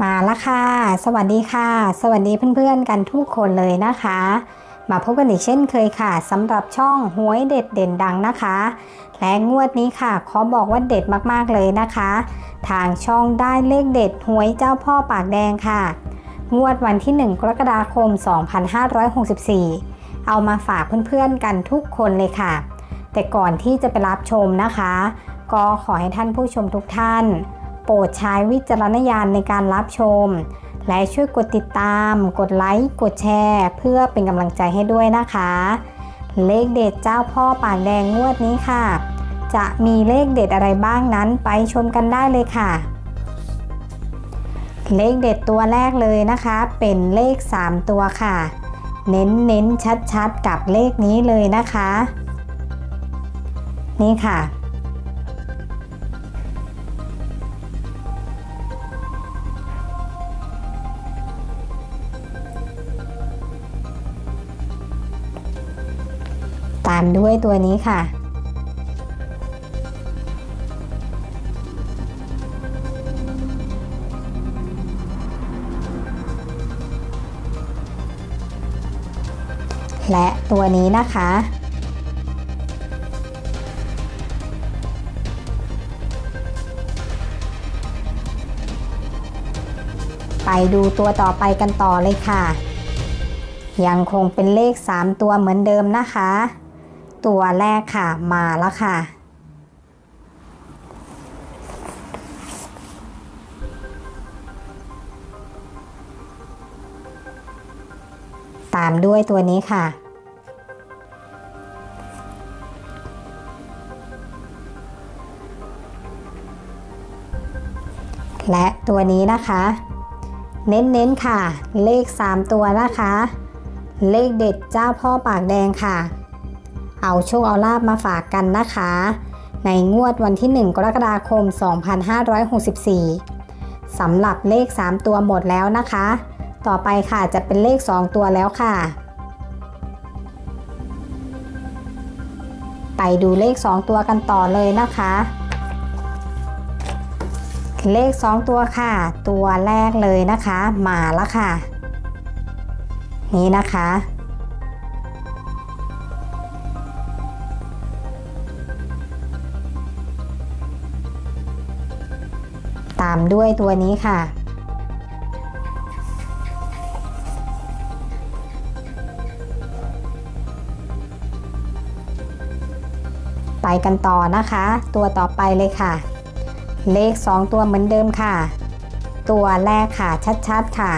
มาล้วค่ะ สวัสดีค่ะ สวัสดีเพื่อนๆกันทุกคนเลยนะคะ มาพบกันอีกเช่นเคยค่ะสำหรับช่องหวยเด็ดเด่นดังนะคะ และงวดนี้ค่ะ ขอบอกว่าเด็ดมากๆเลยนะคะ ทางช่องได้เลขเด็ดหวยเจ้าพ่อปากแดงค่ะ งวดวันที่ 1 กรกฎาคม 2564 เอามาฝากเพื่อนๆกันทุกคนเลยค่ะ แต่ก่อนที่จะไปรับชมนะคะ ก็ขอให้ท่านผู้ชมทุกท่าน โปรดใช้วิจารณญาณในการรับชม และช่วยกดติดตาม กดไลค์ กดแชร์ เพื่อเป็นกำลังใจให้ด้วยนะคะ เลขเด็ดเจ้าพ่อปากแดงงวดนี้ค่ะ จะมีเลขเด็ดอะไรบ้างนั้นไปชมกันได้เลยค่ะ เลขเด็ดตัวแรกเลยนะคะ เป็นเลข 3 ตัวค่ะ เน้นเน้นชัดชัดๆกับเลขนี้เลยนะคะ นี่ค่ะ ตามด้วยตัวนี้ค่ะ และตัวนี้นะคะไปดูตัวต่อไปกันต่อเลยค่ะ ยังคงเป็นเลข 3 ตัวเหมือนเดิมนะคะ ตัวแรกค่ะมาแล้วค่ะ ตามด้วยตัวนี้ค่ะและตัวนี้นะคะ เน้นๆค่ะ เลข 3 ตัวนะคะ เลขเด็ดเจ้าพ่อปากแดงค่ะ เอาโชคเอาลาบมาฝากกันนะคะ ในงวดวันที่ 1 กรกฎาคม 2564 สำหรับเลข 3 ตัวหมดแล้วนะคะ ต่อไปค่ะจะเป็นเลข 2 ตัวแล้วค่ะ ไปดูเลข 2 ตัวกันต่อเลยนะคะ เลข 2 ตัวค่ะ ตัวแรกเลยนะคะ มาแล้วค่ะ นี่นะคะามด้วยตัวนี้ค่ะ ไปกันต่อนะคะ ตัวต่อไปเลยค่ะ เลข 2 ตัวเหมือนเดิมค่ะ ตัวแรกค่ะชัดๆค่ะ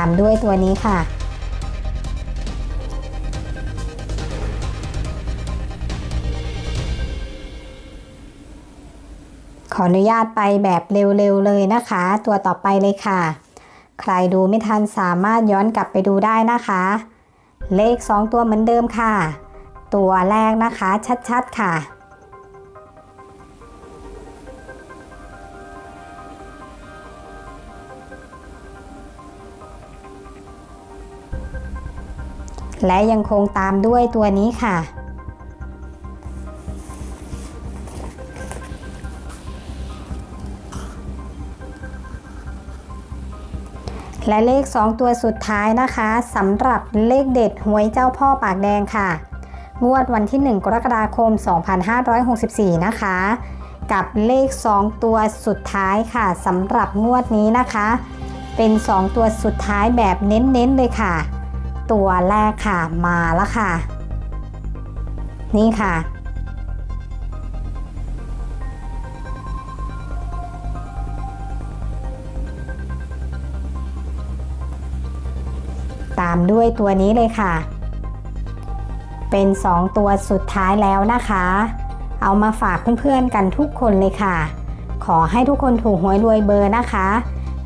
ามด้วยตัวนี้ค่ะ ขออนุญาตไปแบบเร็วๆเลยนะคะ ตัวต่อไปเลยค่ะ ใครดูไม่ทันสามารถย้อนกลับไปดูได้นะคะ เลข 2 ตัวเหมือนเดิมค่ะ ตัวแรกนะคะชัดๆค่ะ และยังคงตามด้วยตัวนี้ค่ะ และเลข 2 ตัวสุดท้ายนะคะสำหรับเลขเด็ดหวยเจ้าพ่อปากแดงค่ะ งวดวันที่ 1 กรกฎาคม 2564 นะคะ กับเลข 2 ตัวสุดท้ายค่ะสำหรับงวดนี้นะคะ เป็น 2 ตัวสุดท้ายแบบเน้นๆเลยค่ะ ตัวแรกค่ะมาแล้วค่ะ นี่ค่ะ ตามด้วยตัวนี้เลยค่ะ เป็น 2 ตัวสุดท้ายแล้วนะคะ เอามาฝากเพื่อนๆกันทุกคนเลยค่ะ ขอให้ทุกคนถูกหวยรวยเบอร์นะคะ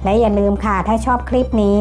และอย่าลืมค่ะถ้าชอบคลิปนี้